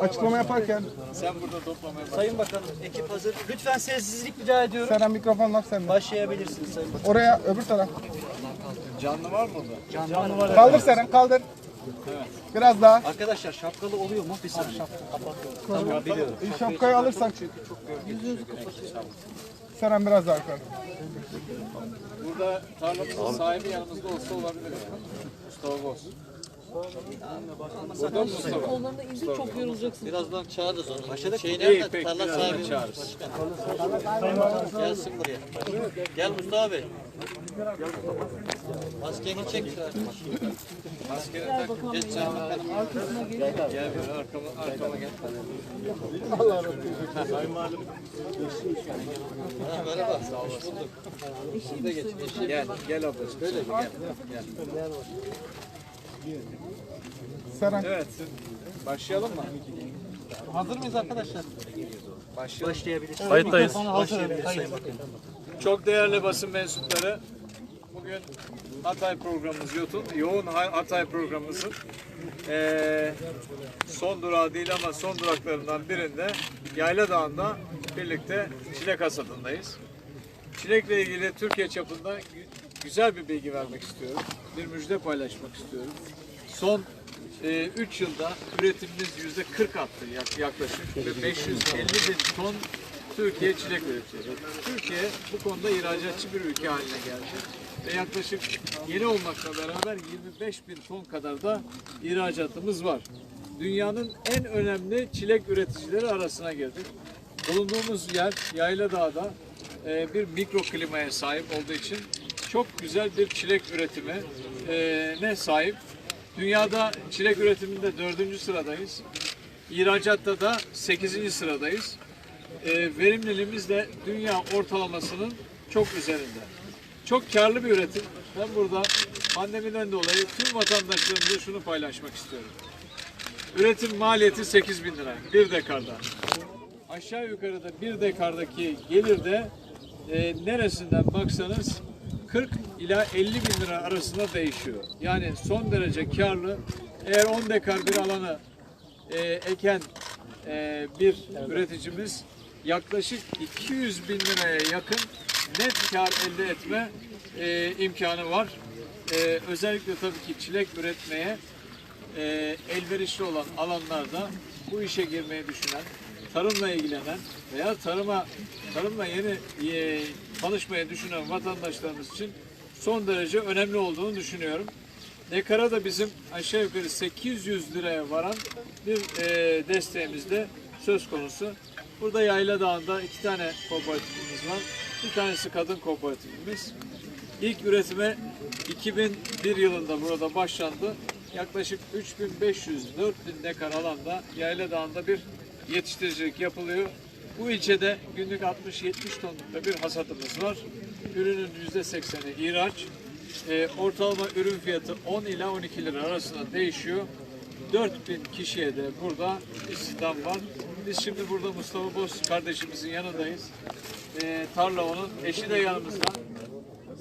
Açıklama yaparken Sen burada toplamaya bak. Sayın Bakanım, ekip hazır. Lütfen sessizlik rica ediyorum. Seren mikrofon laf sende. Başlayabilirsiniz Sayın Bakanım. Oraya öbür taraf. Canlı var mı burada? Canlı var. Kaldır Seren kaldır. Biraz daha. Arkadaşlar şapkalı oluyor mu? Bir saniye. Tamam biliyorum. Bir şapkayı alırsak. Seren biraz daha yukarı. Burada tarlamızın sahibi yanımızda olsa olabilir. Mustafa Boz. Burada mı Mustafa? Onlarla ilgili çok yorulacaksın. Birazdan çağırırız onu. Başladık. Şey nerede? Tarla sahibi. çağırırız. Gelsin buraya. Gel Mustafa Bey. Maskeni çek. Maskeni tak. Geç sen bakalım. Gel böyle arkama, arkama gel. Ha, merhaba. Hoş bulduk. Burada geç. Gel, gel ablacığım. Böyle gel. gel. Seren. Evet. Başlayalım mı? Hazır mıyız arkadaşlar? Başlayalım. Başlayabilirsiniz. Kayıttayız. Başlayabiliriz Sayın Bakanım. Çok değerli basın mensupları, bugün Hatay programımız, yoğun, yoğun Hatay programımızın eee, son durağı değil ama son duraklarından birinde Yayla Dağı'nda birlikte çilek hasadındayız. Çilekle ilgili Türkiye çapında güzel bir bilgi vermek istiyorum. Bir müjde paylaşmak istiyorum. Son 3 yılda üretimimiz yüzde 40 arttı yak- yaklaşık ve 550 bin ton Türkiye çilek üretiyor. Türkiye bu konuda ihracatçı bir ülke haline geldi ve yaklaşık yeni olmakla beraber 25 bin ton kadar da ihracatımız var. Dünyanın en önemli çilek üreticileri arasına girdik. Bulunduğumuz yer Yayladağ'da e, bir mikro klimaya sahip olduğu için çok güzel bir çilek üretimi e, ne sahip. Dünyada çilek üretiminde dördüncü sıradayız. İhracatta da 8. sıradayız. E, verimliliğimiz de dünya ortalamasının çok üzerinde. Çok karlı bir üretim. Ben burada pandemiden dolayı tüm vatandaşlarımıza şunu paylaşmak istiyorum. Üretim maliyeti 8 bin lira bir dekarda. Aşağı yukarıda bir dekardaki gelir de e, neresinden baksanız 40 ila 50 bin lira arasında değişiyor. Yani son derece karlı. Eğer 10 dekar bir alanı e, eken e, bir üreticimiz yaklaşık 200 bin liraya yakın net kar elde etme e, imkanı var. E, özellikle tabii ki çilek üretmeye e, elverişli olan alanlarda bu işe girmeyi düşünen, tarımla ilgilenen veya tarıma tarımla yeni e, tanışmaya düşünen vatandaşlarımız için son derece önemli olduğunu düşünüyorum. Dekara da bizim aşağı yukarı 800 liraya varan bir e, desteğimiz de söz konusu. Burada Yayla Dağı'nda iki tane kooperatifimiz var. Bir tanesi kadın kooperatifimiz. İlk üretime 2001 yılında burada başlandı. Yaklaşık 3500-4000 dekar alanda Yayla Dağı'nda bir yetiştiricilik yapılıyor. Bu ilçede günlük 60-70 tonlukta bir hasatımız var. Ürünün %80'i ihraç. Ee, ortalama ürün fiyatı 10 ila 12 lira arasında değişiyor. 4000 kişiye de burada istihdam var. Biz şimdi burada Mustafa Boz kardeşimizin yanındayız. Ee, tarla onun, eşi de yanımızda.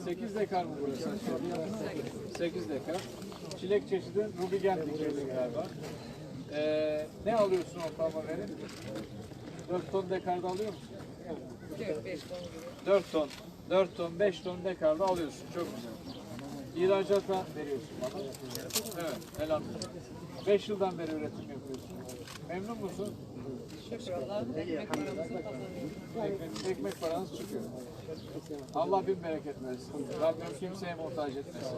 8 dekar mı burası? 8 dekar. Çilek çeşidi Rubigen dikeli galiba. Ee, ne alıyorsun ortalama verim? 4 ton dekarda alıyor musun? 4 ton. 4 ton, 5 ton dekarda alıyorsun. Çok güzel. İhracata veriyorsun bana. Evet, elhamdülillah. 5 yıldan beri üretim yapıyorsun. Memnun musun? Şükür Allah'ım. Ekmek paramızı. Ekmek, ekmek paranız çıkıyor. Allah bin bereket versin. Rabbim kimseye muhtaç etmesin.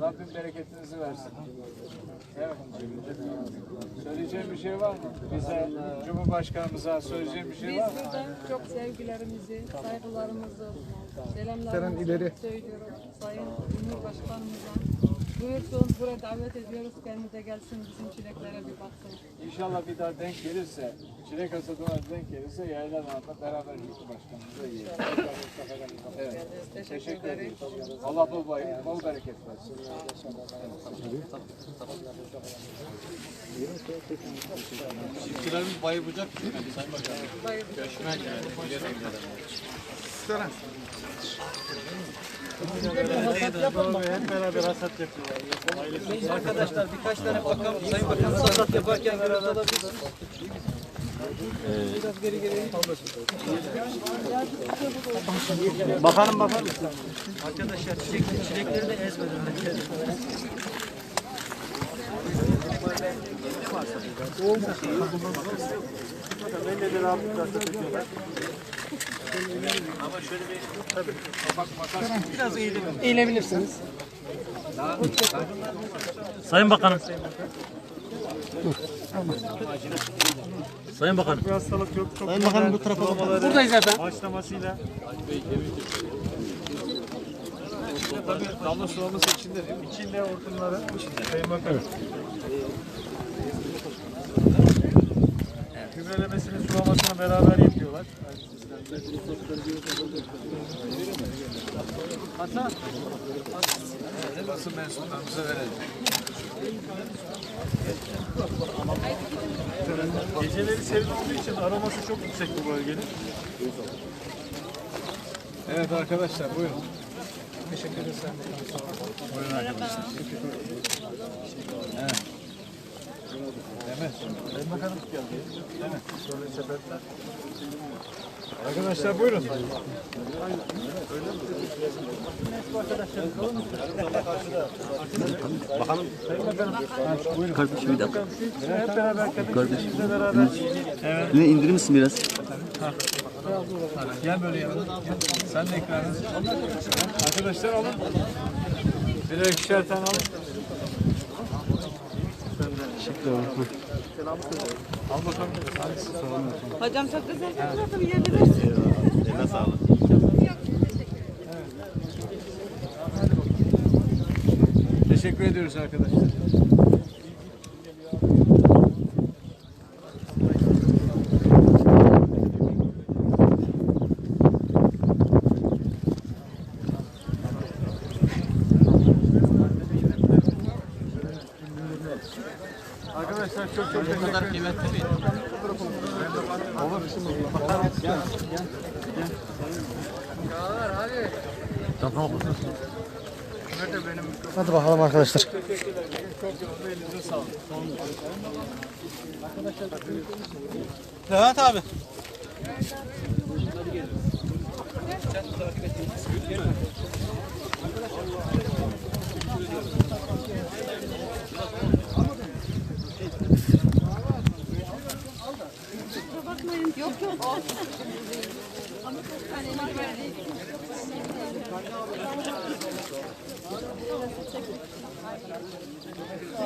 Rabbim bereketinizi versin. Evet. Söyleyeceğim bir şey var mı? Bize, Cumhurbaşkanımıza söyleyeceğim bir şey Biz var mı? buradan çok sevgilerimizi, saygılarımızı, Seren selamlarımızı ileri. söylüyoruz. Sayın Cumhurbaşkanımıza. Buyursun buraya davet ediyoruz. Kendi de gelsin bizim çileklere bir baksın. İnşallah bir daha denk gelirse, çilek hasadına denk gelirse yaylan altında beraber Cumhurbaşkanımıza yiyelim. Evet. Teşekkür ederiz. Allah bol, bay- bol bereket versin. Çiftçilerimiz bayı bucak düşmedi Sayın Bakanım. Göçmen yani. Seren. Arkadaşlar birkaç tane bakan, sayın bakan hasat yaparken görüntü alabilirsiniz. Bakanım bakalım. Arkadaşlar çilek, çilekleri de ezmeden. Sayın Bakanım. Sayın Bakanım. Sayın Bakanım bu tarafa bakalım. Buradayız efendim. Başlamasıyla. Tabii damla sulaması içinde değil mi? İçinde hortumları. İçinde. Sayın Bakanım. Gübrelemesini sulamasını beraber yapıyorlar. Hatta basın mensuplarımıza verelim. Geceleri serin olduğu için aroması çok yüksek bu bölgenin. Evet arkadaşlar buyurun. Teşekkür ederiz. Buyurun arkadaşlar. Evet. Evet. Şöyle sepetler. Arkadaşlar buyurun. Kardeşim bir dakika. Hep beraber Kardeşim. beraber. Evet. Yine indirir misin biraz? Gel böyle yanına. Gel. Sen de et. Arkadaşlar alın. Birer ikişer tane alın. Al bakalım. Hocam çok güzel fotoğrafı yiyebilirsin. Teşekkür ediyoruz arkadaşlar. Arkadaşlar çok çok teşekkür ederim. Kıymetli mi? Hadi bakalım arkadaşlar. Çok yoğun elinize sağlık. Levent abi. Yok Oh.